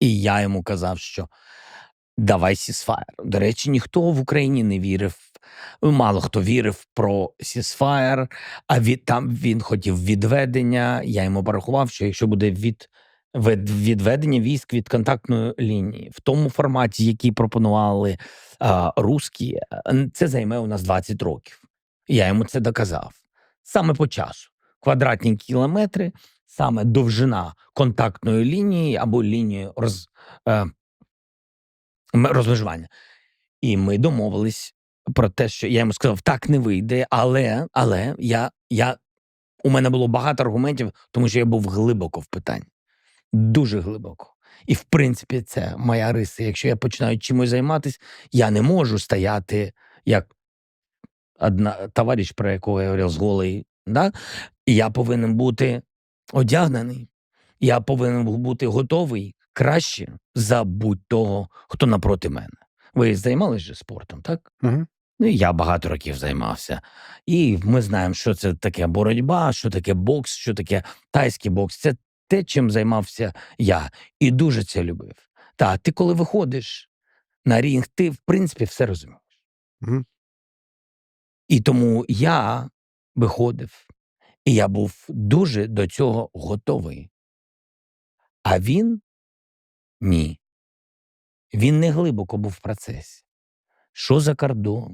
І я йому казав, що давай сісфаєр. До речі, ніхто в Україні не вірив. Мало хто вірив про сісфаєр, а від там він хотів відведення. Я йому порахував, що якщо буде від, від відведення військ від контактної лінії в тому форматі, який пропонували а, русські, це займе у нас 20 років. Я йому це доказав саме по часу. Квадратні кілометри, саме довжина контактної лінії або лінії роз, е, розмежування. І ми домовились про те, що я йому сказав, так не вийде, але, але я, я, у мене було багато аргументів, тому що я був глибоко в питанні. Дуже глибоко. І в принципі, це моя риса. Якщо я починаю чимось займатися, я не можу стояти як одна товариш, про якого я говорив, з голий. Да? Я повинен бути одягнений. Я повинен бути готовий краще за будь-того, хто напроти мене. Ви займалися же спортом, так? Мгм. Ну, і я багато років займався. І ми знаємо, що це таке боротьба, що таке бокс, що таке тайський бокс. Це те, чим займався я. І дуже це любив. Та ти, коли виходиш на рінг, ти в принципі все розумієш. Мгм. І тому я виходив, і я був дуже до цього готовий. А він ні. Він не глибоко був в процесі. Що за кордон?